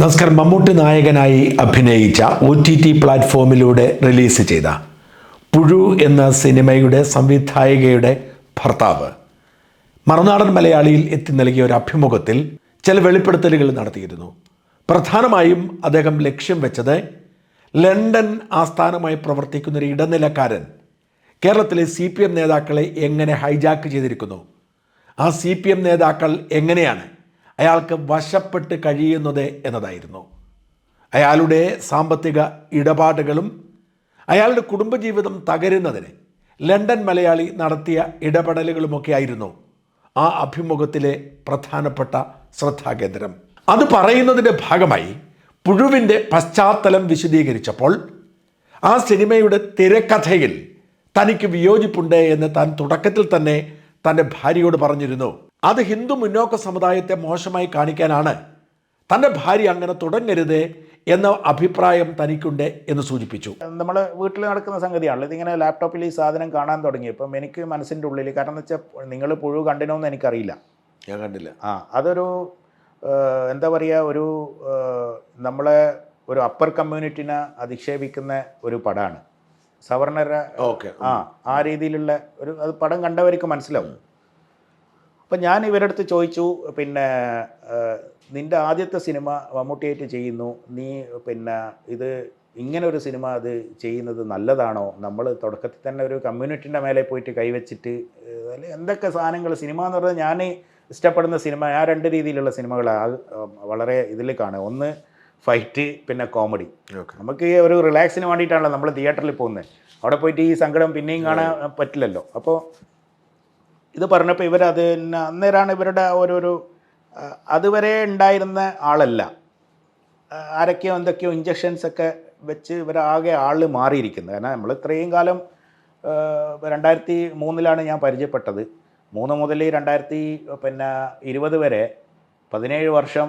നമസ്കാരം. മമ്മൂട്ടി നായകനായി അഭിനയിച്ച ഒ ടി ടി പ്ലാറ്റ്ഫോമിലൂടെ റിലീസ് ചെയ്ത പുഴു എന്ന സിനിമയുടെ സംവിധായികയുടെ ഭർത്താവ് മറുനാടൻ മലയാളിയിൽ എത്തി നൽകിയ ഒരു അഭിമുഖത്തിൽ ചില വെളിപ്പെടുത്തലുകൾ നടത്തിയിരുന്നു. പ്രധാനമായും അദ്ദേഹം ലക്ഷ്യം വെച്ചത് ലണ്ടൻ ആസ്ഥാനമായി പ്രവർത്തിക്കുന്ന ഒരു ഇടനിലക്കാരൻ കേരളത്തിലെ സി പി എം നേതാക്കളെ എങ്ങനെ ഹൈജാക്ക് ചെയ്തിരിക്കുന്നു? ആ സി പി എം നേതാക്കൾ എങ്ങനെയാണ് അയാൾക്ക് വശപ്പെട്ട് കഴിയുന്നത് എന്നതായിരുന്നു. അയാളുടെ സാമ്പത്തിക ഇടപാടുകളും അയാളുടെ കുടുംബജീവിതം തകരുന്നതിന് ലണ്ടൻ മലയാളി നടത്തിയ ഇടപെടലുകളുമൊക്കെ ആയിരുന്നു ആ അഭിമുഖത്തിലെ പ്രധാനപ്പെട്ട ശ്രദ്ധാകേന്ദ്രം. അത് പറയുന്നതിന്റെ ഭാഗമായി പുഴുവിന്റെ പശ്ചാത്തലം വിശദീകരിച്ചപ്പോൾ ആ സിനിമയുടെ തിരക്കഥയിൽ തനിക്ക് വിയോജിപ്പുണ്ട് എന്ന് താൻ തുടക്കത്തിൽ തന്നെ തന്റെ ഭാര്യയോട് പറഞ്ഞിരുന്നു. അത് ഹിന്ദു മുന്നോക്ക സമുദായത്തെ മോശമായി കാണിക്കാനാണ് തന്റെ ഭാര്യ അങ്ങനെ തുടങ്ങരുത് എന്ന അഭിപ്രായം തനിക്കുണ്ട് എന്ന് സൂചിപ്പിച്ചു. നമ്മൾ വീട്ടിൽ നടക്കുന്ന സംഗതിയാണല്ലോ. ഇതിങ്ങനെ ലാപ്ടോപ്പിൽ ഈ സാധനം കാണാൻ തുടങ്ങി. ഇപ്പം എനിക്ക് മനസ്സിന്റെ ഉള്ളിൽ കാരണം എന്ന് വെച്ചാൽ നിങ്ങൾ പുഴു കണ്ടിനോ എന്ന് എനിക്കറിയില്ല. ഞാൻ കണ്ടില്ല. ആ അതൊരു എന്താ പറയുക ഒരു നമ്മളെ ഒരു അപ്പർ കമ്മ്യൂണിറ്റിനെ അധിക്ഷേപിക്കുന്ന ഒരു പടമാണ് സവർണര ഓക്കെ. ആ ആ രീതിയിലുള്ള ഒരു അത് പടം കണ്ടവർക്ക് മനസ്സിലാവും. അപ്പം ഞാൻ ഇവരുടെ അടുത്ത് ചോദിച്ചു പിന്നെ നിന്റെ ആദ്യത്തെ സിനിമ മമ്മൂട്ടിയായിട്ട് ചെയ്യുന്നു. നീ പിന്നെ ഇത് ഇങ്ങനെ ഒരു സിനിമ അത് ചെയ്യുന്നത് നല്ലതാണോ? നമ്മൾ തുടക്കത്തിൽ തന്നെ ഒരു കമ്മ്യൂണിറ്റിന്റെ മേലെ പോയിട്ട് കൈവച്ചിട്ട് എന്തൊക്കെ സാധനങ്ങൾ സിനിമ എന്ന് പറഞ്ഞാൽ ഞാൻ ഇഷ്ടപ്പെടുന്ന സിനിമ ആ രണ്ട് രീതിയിലുള്ള സിനിമകളാണ് വളരെ ഇതിൽ കാണുക. ഒന്ന് ഫൈറ്റ് പിന്നെ കോമഡി. നമുക്ക് ഒരു റിലാക്സിന് വേണ്ടിയിട്ടാണല്ലോ നമ്മൾ തിയേറ്ററിൽ പോകുന്നത്. അവിടെ പോയിട്ട് ഈ സങ്കടം പിന്നെയും കാണാൻ പറ്റില്ലല്ലോ. അപ്പോൾ ഇത് പറഞ്ഞപ്പോൾ ഇവരത് അന്നേരമാണ് ഇവരുടെ ഓരോരോ അതുവരെ ഉണ്ടായിരുന്ന ആളല്ല. ആരൊക്കെയോ എന്തൊക്കെയോ ഇഞ്ചക്ഷൻസ് ഒക്കെ വെച്ച് ഇവരാകെ ആൾ മാറിയിരിക്കുന്നത്. കാരണം നമ്മൾ ഇത്രയും കാലം രണ്ടായിരത്തി മൂന്നിലാണ് ഞാൻ പരിചയപ്പെട്ടത്. മൂന്ന് മുതൽ രണ്ടായിരത്തി പിന്നെ ഇരുപത് വരെ പതിനേഴ് വർഷം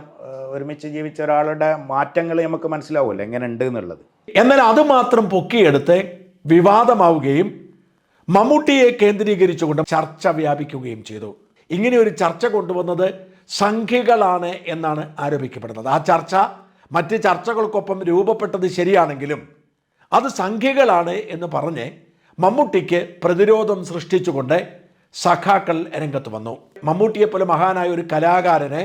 ഒരുമിച്ച് ജീവിച്ച ഒരാളുടെ മാറ്റങ്ങൾ നമുക്ക് മനസ്സിലാവുമല്ലോ എങ്ങനെ ഉണ്ട് എന്നുള്ളത്. എന്നാൽ അതുമാത്രം പൊക്കിയെടുത്ത് വിവാദമാവുകയും മമ്മൂട്ടിയെ കേന്ദ്രീകരിച്ചുകൊണ്ട് ചർച്ച വ്യാപിക്കുകയും ചെയ്തു. ഇങ്ങനെ ഒരു ചർച്ച കൊണ്ടുവന്നത് സംഖ്യകളാണ് എന്നാണ് ആരോപിക്കപ്പെടുന്നത്. ആ ചർച്ച മറ്റ് ചർച്ചകൾക്കൊപ്പം രൂപപ്പെട്ടത് ശരിയാണെങ്കിലും അത് സംഖ്യകളാണ് എന്ന് പറഞ്ഞ് മമ്മൂട്ടിക്ക് പ്രതിരോധം സൃഷ്ടിച്ചുകൊണ്ട് സഖാക്കൾ രംഗത്ത് വന്നു. മമ്മൂട്ടിയെ പോലെ മഹാനായ ഒരു കലാകാരനെ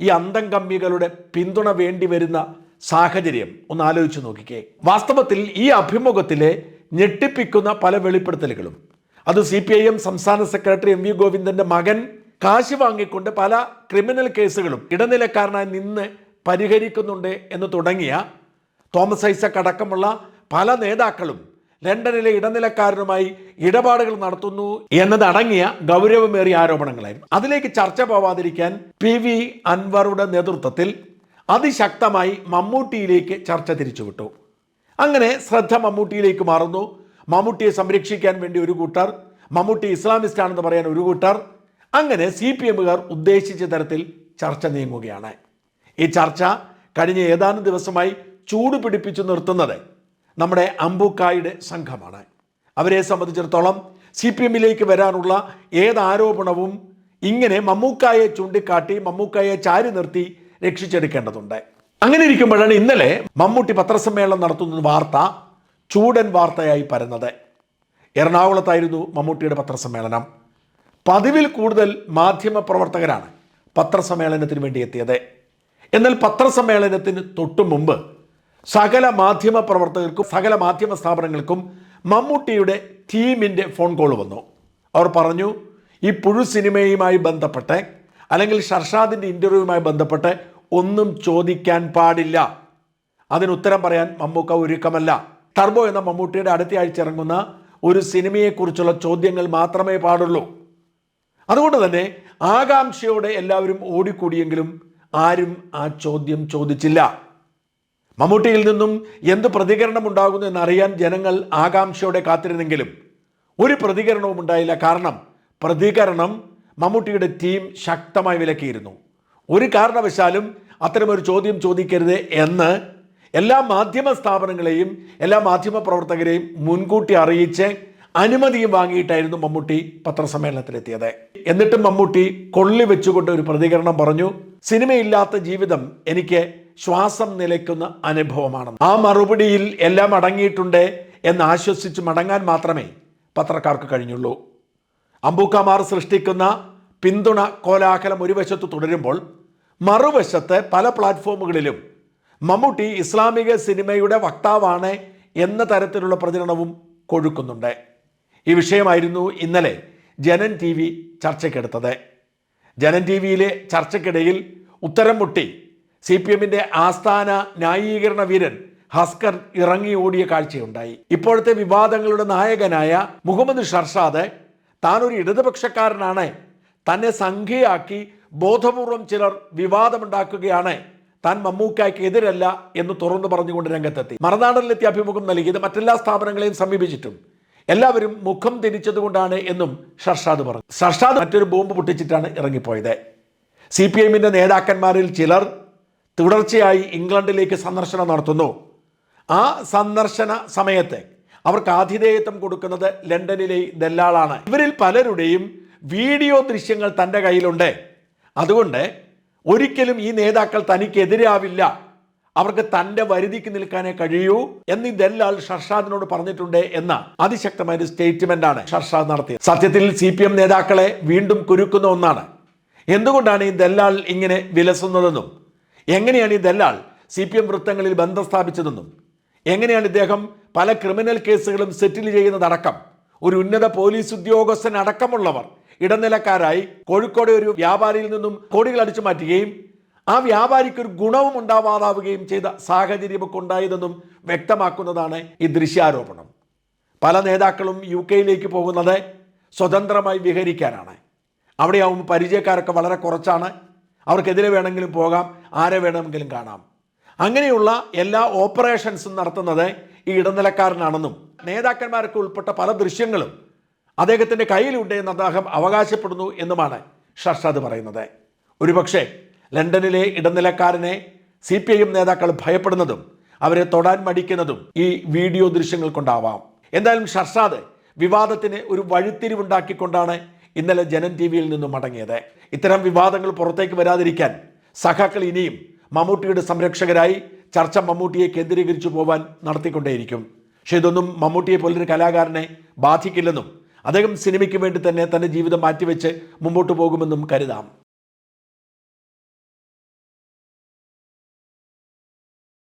ഈ അന്തം കമ്മികളുടെ പിന്തുണ വേണ്ടി വരുന്ന സാഹചര്യം ഒന്ന് ആലോചിച്ച് നോക്കിക്കേ. വാസ്തവത്തിൽ ഈ അഭിമുഖത്തിലെ ഞെട്ടിപ്പിക്കുന്ന പല വെളിപ്പെടുത്തലുകളും. അത് സി പി ഐ എം സംസ്ഥാന സെക്രട്ടറി എം വി ഗോവിന്ദന്റെ മകൻ കാശ് വാങ്ങിക്കൊണ്ട് പല ക്രിമിനൽ കേസുകളും ഇടനിലക്കാരനായി നിന്ന് പരിഹരിക്കുന്നുണ്ട് എന്ന് തുടങ്ങിയ തോമസ് ഐസക് അടക്കമുള്ള പല നേതാക്കളും ലണ്ടനിലെ ഇടനിലക്കാരനുമായി ഇടപാടുകൾ നടത്തുന്നു എന്നതടങ്ങിയ ഗൗരവമേറിയ ആരോപണങ്ങളായിരുന്നു. അതിലേക്ക് ചർച്ച പോവാതിരിക്കാൻ പി വി അൻവറുടെ നേതൃത്വത്തിൽ അതിശക്തമായി മമ്മൂട്ടിയിലേക്ക് ചർച്ച തിരിച്ചുവിട്ടു. അങ്ങനെ ശ്രദ്ധ മമ്മൂട്ടിയിലേക്ക് മാറുന്നു. മമ്മൂട്ടിയെ സംരക്ഷിക്കാൻ വേണ്ടി ഒരു കൂട്ടർ മമ്മൂട്ടി ഇസ്ലാമിസ്റ്റ് ആണെന്ന് പറയാൻ ഒരു കൂട്ടർ. അങ്ങനെ സി പി എമ്മുകാർ ഉദ്ദേശിച്ച തരത്തിൽ ചർച്ച നീങ്ങുകയാണ്. ഈ ചർച്ച കഴിഞ്ഞ ഏതാനും ദിവസമായി ചൂട് പിടിപ്പിച്ചു നിർത്തുന്നത് നമ്മുടെ അമ്പുക്കായുടെ സംഘമാണ്. അവരെ സംബന്ധിച്ചിടത്തോളം സി പി എമ്മിലേക്ക് വരാനുള്ള ഏതാരോപണവും ഇങ്ങനെ മമ്മൂക്കായെ ചൂണ്ടിക്കാട്ടി മമ്മൂക്കായെ ചാരി നിർത്തി രക്ഷിച്ചെടുക്കേണ്ടതുണ്ട്. അങ്ങനെ ഇരിക്കുമ്പോഴാണ് ഇന്നലെ മമ്മൂട്ടി പത്രസമ്മേളനം നടത്തുന്ന വാർത്ത ചൂടൻ വാർത്തയായി പരന്നത്. എറണാകുളത്തായിരുന്നു മമ്മൂട്ടിയുടെ പത്രസമ്മേളനം. പതിവിൽ കൂടുതൽ മാധ്യമ പ്രവർത്തകരാണ് പത്രസമ്മേളനത്തിന് വേണ്ടി എത്തിയത്. എന്നാൽ പത്രസമ്മേളനത്തിന് തൊട്ടു മുമ്പ് സകല മാധ്യമ പ്രവർത്തകർക്കും സകല മാധ്യമ സ്ഥാപനങ്ങൾക്കും മമ്മൂട്ടിയുടെ ടീമിന്റെ ഫോൺ കോൾ വന്നു. അവർ പറഞ്ഞു ഈ പുഴു സിനിമയുമായി ബന്ധപ്പെട്ട് അല്ലെങ്കിൽ ഷർഷാദിന്റെ ഇന്റർവ്യൂവുമായി ബന്ധപ്പെട്ട് ഒന്നും ചോദിക്കാൻ പാടില്ല. അതിന് ഉത്തരം പറയാൻ മമ്മൂക്ക ഒരുക്കമല്ല. ടർബോ എന്ന മമ്മൂട്ടിയുടെ അടുത്ത ആഴ്ച ഇറങ്ങുന്ന ഒരു സിനിമയെക്കുറിച്ചുള്ള ചോദ്യങ്ങൾ മാത്രമേ പാടുള്ളൂ. അതുകൊണ്ട് തന്നെ ആകാംക്ഷയോടെ എല്ലാവരും ഓടിക്കൂടിയെങ്കിലും ആരും ആ ചോദ്യം ചോദിച്ചില്ല. മമ്മൂട്ടിയിൽ നിന്നും എന്ത് പ്രതികരണം ഉണ്ടാകുന്നു എന്നറിയാൻ ജനങ്ങൾ ആകാംക്ഷയോടെ കാത്തിരുന്നെങ്കിലും ഒരു പ്രതികരണവും ഉണ്ടായില്ല. കാരണം പ്രതികരണം മമ്മൂട്ടിയുടെ ടീം ശക്തമായി വിലക്കിയിരുന്നു. ഒരു കാരണവശാലും അത്തരമൊരു ചോദ്യം ചോദിക്കരുത് എന്ന് എല്ലാ മാധ്യമ സ്ഥാപനങ്ങളെയും എല്ലാ മാധ്യമ പ്രവർത്തകരെയും മുൻകൂട്ടി അറിയിച്ച് അനുമതിയും വാങ്ങിയിട്ടായിരുന്നു മമ്മൂട്ടി പത്രസമ്മേളനത്തിലെത്തിയത്. എന്നിട്ടും മമ്മൂട്ടി കൊള്ളി വെച്ചുകൊണ്ട് ഒരു പ്രതികരണം പറഞ്ഞു സിനിമയില്ലാത്ത ജീവിതം എനിക്ക് ശ്വാസം നിലയ്ക്കുന്ന അനുഭവമാണ് ആ മറുപടിയിൽ എല്ലാം അടങ്ങിയിട്ടുണ്ട് എന്ന് ആശ്വസിച്ച് മടങ്ങാൻ മാത്രമേ പത്രക്കാർക്ക് കഴിഞ്ഞുള്ളൂ. അമ്പൂക്കമാർ സൃഷ്ടിക്കുന്ന പിന്തുണ കോലാഹലം ഒരു വശത്ത് തുടരുമ്പോൾ മറുവശത്ത് പല പ്ലാറ്റ്ഫോമുകളിലും മമ്മൂട്ടി ഇസ്ലാമിക സിനിമയുടെ വക്താവാണ് എന്ന തരത്തിലുള്ള പ്രചരണവും കൊഴുക്കുന്നുണ്ട്. ഈ വിഷയമായിരുന്നു ഇന്നലെ ജനൻ ടി വി ചർച്ചയ്ക്കെടുത്തത്. ജനൻ ടി വിയിലെ ചർച്ചയ്ക്കിടയിൽ ഉത്തരം മുട്ടി സി പി എമ്മിന്റെ ആസ്ഥാന ന്യായീകരണ വീരൻ ഹസ്കർ ഇറങ്ങി ഓടിയ കാഴ്ചയുണ്ടായി. ഇപ്പോഴത്തെ വിവാദങ്ങളുടെ നായകനായ മുഹമ്മദ് ഷർഷാദ് താനൊരു ഇടതുപക്ഷക്കാരനാണ്. തന്നെ സംഖ്യയാക്കി ബോധപൂർവം ചിലർ വിവാദമുണ്ടാക്കുകയാണ്. താൻ മമ്മൂക്കായ്ക്ക് എതിരല്ല എന്ന് തുറന്നു പറഞ്ഞുകൊണ്ട് രംഗത്തെത്തി. മറുനാടനിലെത്തി അഭിമുഖം നൽകിയത് മറ്റെല്ലാ സ്ഥാപനങ്ങളെയും സമീപിച്ചിട്ടും. എല്ലാവരും മുഖം തിരിച്ചതുകൊണ്ടാണ് എന്നും ഷർഷാദ് പറഞ്ഞു. ഷർഷാദ് മറ്റൊരു ബോംബ് പൊട്ടിച്ചിട്ടാണ് ഇറങ്ങിപ്പോയത്. സി പി എമ്മിന്റെ നേതാക്കന്മാരിൽ ചിലർ തുടർച്ചയായി ഇംഗ്ലണ്ടിലേക്ക് സന്ദർശനം നടത്തുന്നു. ആ സന്ദർശന സമയത്ത് അവർക്ക് ആതിഥേയത്വം കൊടുക്കുന്നത് ലണ്ടനിലെ ദല്ലാളാണ്. ഇവരിൽ പലരുടെയും വീഡിയോ ദൃശ്യങ്ങൾ തന്റെ കയ്യിലുണ്ട്. അതുകൊണ്ട് ഒരിക്കലും ഈ നേതാക്കൾ തനിക്കെതിരാവില്ല. അവർക്ക് തന്റെ വരുതിക്ക് നിൽക്കാനേ കഴിയൂ എന്ന് ദല്ലാൽ ഷർഷാദിനോട് പറഞ്ഞിട്ടുണ്ട് എന്ന അതിശക്തമായ ഒരു സ്റ്റേറ്റ്മെന്റ് ആണ് ഷർഷാദ് നടത്തിയത്. സത്യത്തിൽ സി പി എം നേതാക്കളെ വീണ്ടും കുരുക്കുന്ന ഒന്നാണ്. എന്തുകൊണ്ടാണ് ഈ ദല്ലാൽ ഇങ്ങനെ വിലസുന്നതെന്നും? എങ്ങനെയാണ് ഈ ദല്ലാൽ സി പി എം വൃത്തങ്ങളിൽ ബന്ധം സ്ഥാപിച്ചതെന്നും? എങ്ങനെയാണ് ഇദ്ദേഹം പല ക്രിമിനൽ കേസുകളും സെറ്റിൽ ചെയ്യുന്നതടക്കം? ഒരു ഉന്നത പോലീസ് ഉദ്യോഗസ്ഥൻ അടക്കമുള്ളവർ ഇടനിലക്കാരായി കോഴിക്കോട് ഒരു വ്യാപാരിയിൽ നിന്നും കോടികൾ അടിച്ചു മാറ്റുകയും ആ വ്യാപാരിക്ക് ഒരു ഗുണവും ഉണ്ടാവാതാവുകയും ചെയ്ത സാഹചര്യമൊക്കെ ഉണ്ടായതെന്നും വ്യക്തമാക്കുന്നതാണ് ഈ ദൃശ്യാരോപണം. പല നേതാക്കളും യു കെയിലേക്ക് പോകുന്നത് സ്വതന്ത്രമായി വിഹരിക്കാനാണ്. അവിടെയാവുമ്പോൾ പരിചയക്കാരൊക്കെ വളരെ കുറച്ചാണ്. അവർക്കെതിരെ വേണമെങ്കിലും പോകാം ആരെ വേണമെങ്കിലും കാണാം. അങ്ങനെയുള്ള എല്ലാ ഓപ്പറേഷൻസും നടത്തുന്നത് ഈ ഇടനിലക്കാരനാണെന്നും നേതാക്കന്മാരൊക്കെ ഉൾപ്പെട്ട പല ദൃശ്യങ്ങളും അദ്ദേഹത്തിന്റെ കയ്യിലുണ്ട് എന്ന് അദ്ദേഹം അവകാശപ്പെടുന്നു എന്നുമാണ് ഷർഷാദ് പറയുന്നത്. ഒരുപക്ഷെ ലണ്ടനിലെ ഇടനിലക്കാരനെ സി പി ഐ എം നേതാക്കൾ ഭയപ്പെടുന്നതും അവരെ തൊടാൻ മടിക്കുന്നതും ഈ വീഡിയോ ദൃശ്യങ്ങൾ കൊണ്ടാവാം. എന്തായാലും ഷർഷാദ് വിവാദത്തിന് ഒരു വഴിത്തിരിവുണ്ടാക്കിക്കൊണ്ടാണ് ഇന്നലെ ജനൻ ടി വിയിൽ നിന്നും മടങ്ങിയത്. ഇത്തരം വിവാദങ്ങൾ പുറത്തേക്ക് വരാതിരിക്കാൻ സഖാക്കൾ ഇനിയും മമ്മൂട്ടിയുടെ സംരക്ഷകരായി ചർച്ച മമ്മൂട്ടിയെ കേന്ദ്രീകരിച്ചു പോവാൻ നടത്തിക്കൊണ്ടേയിരിക്കും. പക്ഷേ ഇതൊന്നും മമ്മൂട്ടിയെ പോലൊരു കലാകാരനെ ബാധിക്കില്ലെന്നും അദ്ദേഹം സിനിമയ്ക്ക് വേണ്ടി തന്നെ തന്റെ ജീവിതം മാറ്റിവെച്ച് മുമ്പോട്ട് പോകുമെന്നും കരുതാം.